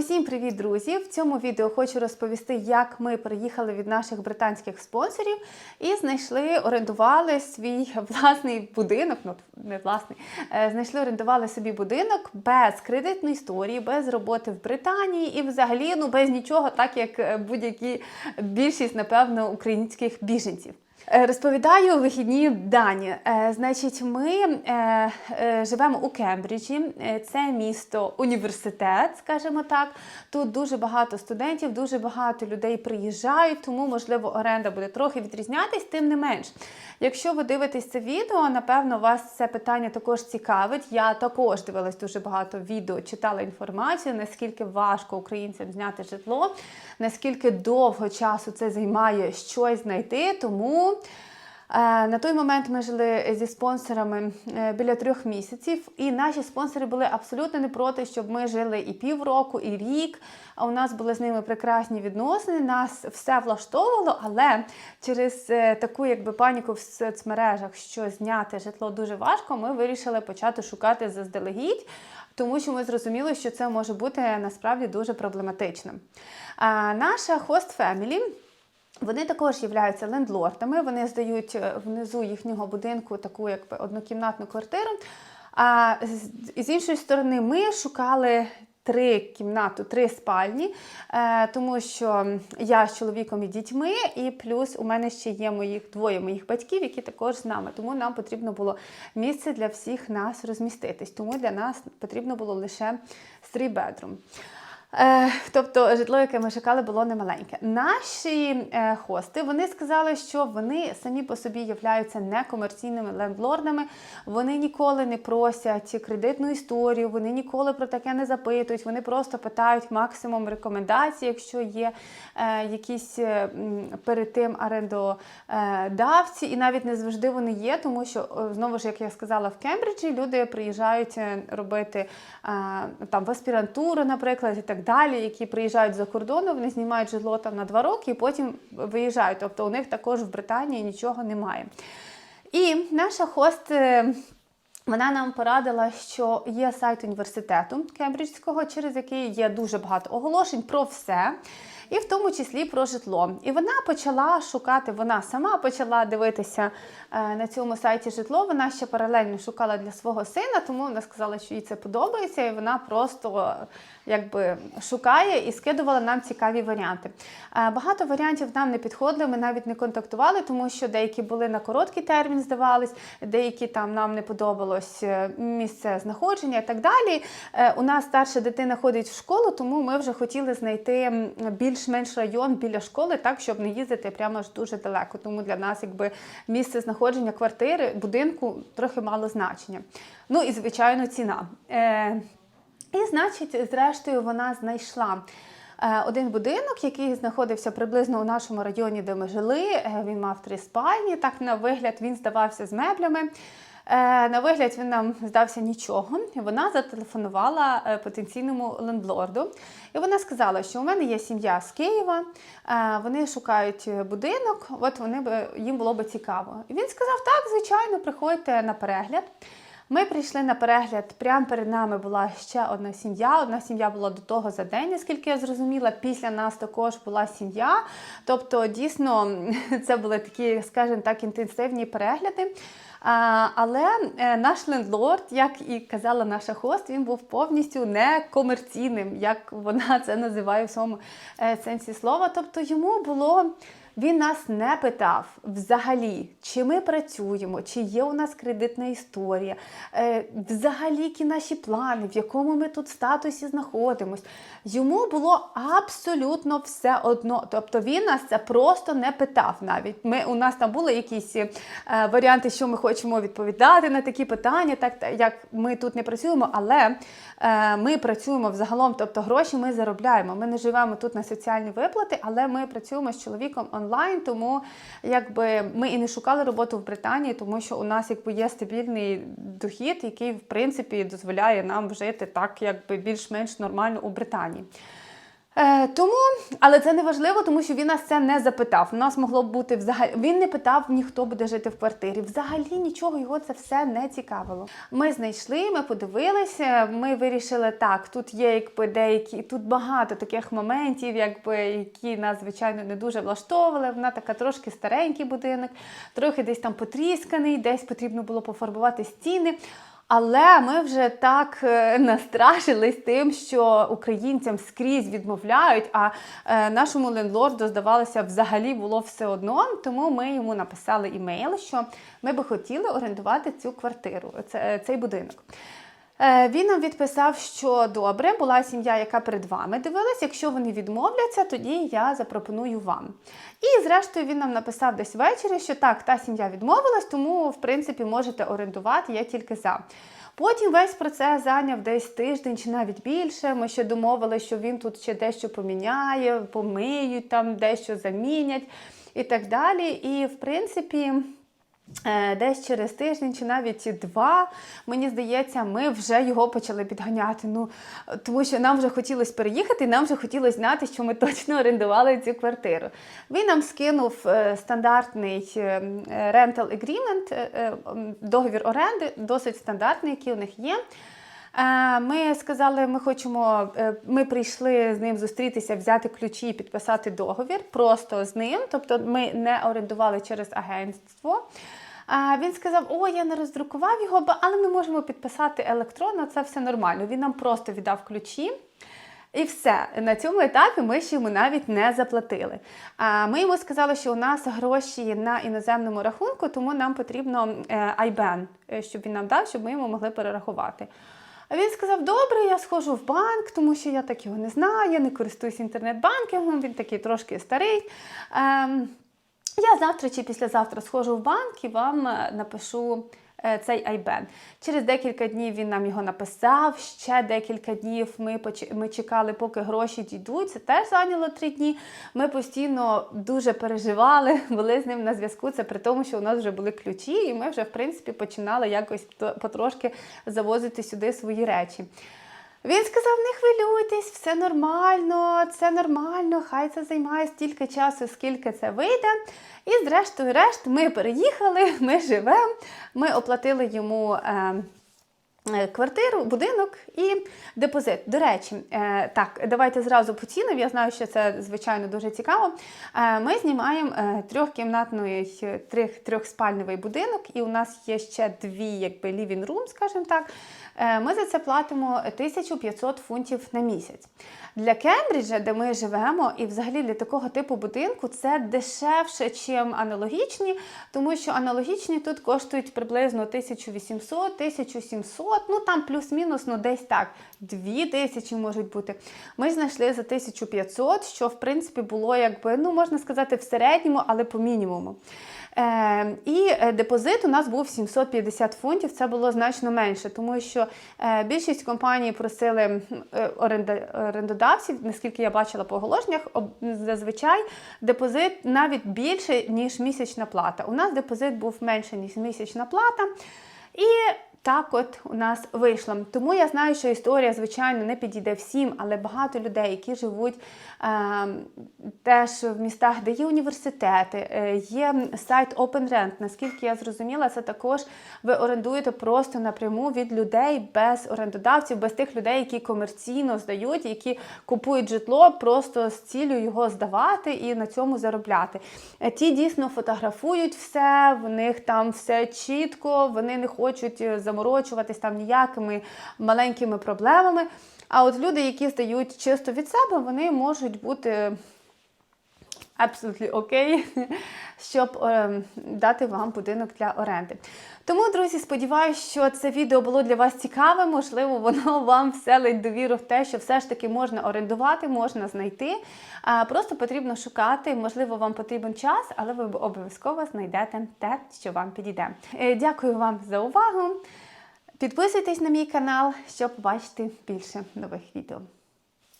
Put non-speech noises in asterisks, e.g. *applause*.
Усім привіт, друзі! В цьому відео хочу розповісти, як ми приїхали від наших британських спонсорів і знайшли, орендували свій *laughs* власний будинок. Ну не власний, е, знайшли, орендували собі будинок без кредитної історії, без роботи в Британії і взагалі ну без нічого, так як е, будь-які більшість, напевно, українських біженців. Е, Розповідаю вихідні дані. Е, Значить, ми е, живемо у Кембриджі. Це місто університет, скажімо так. Тут дуже багато студентів, дуже багато людей приїжджають, тому можливо оренда буде трохи відрізнятись, тим не менш. Якщо ви дивитесь це відео, напевно, вас це питання також цікавить. Я також дивилась дуже багато відео, читала інформацію, наскільки важко українцям зняти житло, наскільки довго часу це займає щось знайти. Тому е, на той момент ми жили зі спонсорами е, біля трьох місяців, і наші спонсори були абсолютно не проти, щоб ми жили і півроку, і рік. А у нас були з ними прекрасні відносини. Нас все влаштовувало, але через е, таку якби паніку в соцмережах, що зняти житло дуже важко, ми вирішили почати шукати заздалегідь. Тому що ми зрозуміли, що це може бути насправді дуже проблематичним. А наша host family вони також являються лендлордами. Вони здають е, внизу їхнього будинку таку якби однокімнатну квартиру. А з- іншої сторони, ми шукали. Три кімнату, три спальні, е, тому що я з чоловіком і дітьми, і плюс у мене ще є моїх двоє моїх батьків, які також з нами. Тому нам потрібно було місце для всіх нас розміститись. Тому для нас потрібно було лише three bedroom. Е, тобто житло, яке ми шукали, було немаленьке. Наші е, хости вони сказали, що вони самі по собі являються некомерційними лендлордами. Вони ніколи не просять кредитну історію, вони ніколи про таке не запитують. Вони просто питають максимум рекомендацій, якщо є е, якісь перед тим орендодавці, і навіть не завжди вони є, тому що знову ж, як я сказала, в Кембриджі люди приїжджають робити там в аспірантуру, наприклад, і так далі, які приїжджають за кордону, вони знімають житло там на два роки і потім виїжджають. Тобто у них також в Британії нічого немає. І наша хост. е, вона нам порадила, що є сайт університету Кембриджського, через який є дуже багато оголошень про все, і в тому числі про житло. І вона почала шукати, вона сама почала дивитися е, на цьому сайті житло. Вона ще паралельно шукала для свого сина, тому вона сказала, що їй це подобається, і вона просто е, якби шукає і скидувала нам цікаві варіанти. Е, Багато варіантів нам не підходили, ми навіть не контактували, тому що деякі були на короткий термін, здавались, деякі там нам не подобалось місце знаходження і так далі. У нас старша дитина ходить в школу, тому ми вже хотіли знайти м, більш-менш район біля школи, так щоб не їздити прямо аж дуже далеко. Тому для нас, якби місце знаходження квартири, будинку трохи мало значення. Ну і звичайно, ціна. Е, і, значить, зрештою, вона знайшла. е, Один будинок, який знаходився приблизно у нашому районі, де ми жили. Е, Він мав три спальні. Так на вигляд він здавався з меблями. Е, На вигляд він нам здався нічого. Вона зателефонувала е, потенційному лендлорду, і вона сказала, що у мене є сім'я з Києва, е, вони шукають будинок, от вони би їм було б цікаво. І він сказав: так, звичайно, приходьте на перегляд. Ми прийшли на перегляд. Прямо перед нами була ще одна сім'я. Одна сім'я була до того за день, наскільки я зрозуміла. Після нас також була сім'я. Тобто, дійсно, *laughs* це були такі, скажімо так, інтенсивні перегляди. Але е, наш лендлорд, як і казала наша хост, він був повністю некомерційним, як вона це називає в своєму е, сенсі слова. Тобто йому було. Він нас не питав взагалі, чи ми працюємо, чи є у нас кредитна історія, е, взагалі які наші плани, в якому ми тут статусі знаходимось. Йому було абсолютно все одно. Тобто він нас це просто не питав навіть. Ми, у нас там були якісь е, варіанти, що ми хочемо відповідати на такі питання, так як ми тут не працюємо, але е, ми працюємо взагалом, тобто гроші ми заробляємо. Ми не живемо тут на соціальні виплати, але ми працюємо з чоловіком онлайн, тому якби ми і не шукали роботу в Британії, тому що у нас якби є стабільний дохід, який в принципі дозволяє нам жити так, якби більш-менш нормально у Британії. Е, тому, але це не важливо, тому що він нас це не запитав. У нас могло б бути взагалі. Він не питав, ніхто буде жити в квартирі. Взагалі нічого його це все не цікавило. Ми знайшли, ми подивилися. Ми вирішили так. Тут є якби деякі, тут багато таких моментів, якби які нас звичайно не дуже влаштовували. Вона така трошки старенький будинок, трохи десь там потрісканий, десь потрібно було пофарбувати стіни. Але ми вже так *laughs* настражились настрашились тим, що українцям скрізь відмовляють, а е, нашому лендлорду, здавалося, взагалі було все одно. Тому ми йому написали імейл, що ми би хотіли орендувати цю квартиру, це, цей будинок. Е, Він нам відписав, що добре, була сім'я, яка перед вами дивилась. Якщо вони відмовляться, тоді я запропоную вам. І зрештою він нам написав десь ввечері, що так, та сім'я відмовилась, тому в принципі можете орендувати, я тільки за. Потім весь процес зайняв десь тиждень чи навіть більше. Ми ще домовилися, що він тут ще дещо поміняє, помиють, там дещо замінять і так далі. І в принципі. Е, Десь через тиждень чи навіть два, мені здається, ми вже його почали підганяти. Ну тому що нам вже хотілося переїхати, нам вже хотілося знати, що ми точно орендували цю квартиру. Він нам скинув е, стандартний е, rental agreement, договір оренди, досить стандартний, який у них є. Ми сказали, ми хочемо, е, ми прийшли з ним зустрітися, взяти ключі і підписати договір просто з ним. Тобто ми не орендували через агентство. Він сказав: О, я не роздрукував його, але ми можемо підписати електронно, це все нормально. Він нам просто віддав ключі. І все на цьому етапі ми ще йому навіть не заплатили. А ми йому сказали, що у нас гроші на іноземному рахунку, тому нам потрібно е, IBAN, е, щоб він нам дав, щоб ми йому могли перерахувати. А він сказав: Добре, я схожу в банк, тому що я так його не знаю, я не користуюсь інтернет-банкінгом, він такий трошки старий. Ем, я завтра чи післязавтра схожу в банк і вам е, напишу цей айбен. Через декілька днів він нам його написав. Ще декілька днів ми, поч- ми чекали, поки гроші дійдуть. Це теж зайняло три дні. Ми постійно дуже переживали, *laughs* були з ним на зв'язку. Це при тому, що у нас вже були ключі, і ми вже в принципі починали якось потрошки завозити сюди свої речі. Він сказав: не хвилюйтесь, все нормально, це нормально, хай це займає стільки часу, скільки це вийде. І зрештою, решт, ми переїхали, *laughs* ми живемо, ми оплатили йому. Е, Квартиру, будинок і депозит. До речі, е, так, давайте зразу по цінам. Я знаю, що це звичайно дуже цікаво. Е, Ми знімаємо е, трьохкімнатний, е, трьох, трьохспальневий будинок, і у нас є ще дві, якби living room, скажімо так. Е, Ми за це платимо 1500 фунтів на місяць. Для Кембриджа, де ми живемо, і взагалі для такого типу будинку це дешевше, ніж аналогічні, тому що аналогічні тут коштують приблизно 1800-1700, ну там плюс-мінус, ну десь так, 2000 можуть бути. Ми знайшли за 1500, що в принципі було якби, ну можна сказати, в середньому, але по мінімуму. Е, і депозит у нас був 750 фунтів, це було значно менше, тому що е, більшість компаній просили е, орендодавців, наскільки я бачила по оголошеннях, зазвичай депозит навіть більше, ніж місячна плата. У нас депозит був менше, ніж місячна плата. І так от у нас вийшло. Тому я знаю, що історія, звичайно, не підійде всім, але багато людей, які живуть е, теж в містах, де є університети, е, є сайт OpenRent. Наскільки я зрозуміла, це також ви орендуєте просто напряму від людей без орендодавців, без тих людей, які комерційно здають, які купують житло просто з ціллю його здавати і на цьому заробляти. Е, Ті дійсно фотографують все, в них там все чітко, вони не хочуть е, заморочуватись там ніякими маленькими проблемами. А от люди, які здають чисто від себе, вони можуть бути абсолютно окей, *laughs* щоб е, дати вам будинок для оренди. Тому, друзі, сподіваюся, що це відео було для вас цікаве. Можливо, воно *laughs* вам вселить довіру в те, що все ж таки можна орендувати, можна знайти. Просто потрібно шукати. Можливо, вам потрібен час, але ви обов'язково знайдете те, що вам підійде. Е, Дякую вам за увагу. Підписуйтесь на мій канал, щоб побачити більше нових відео.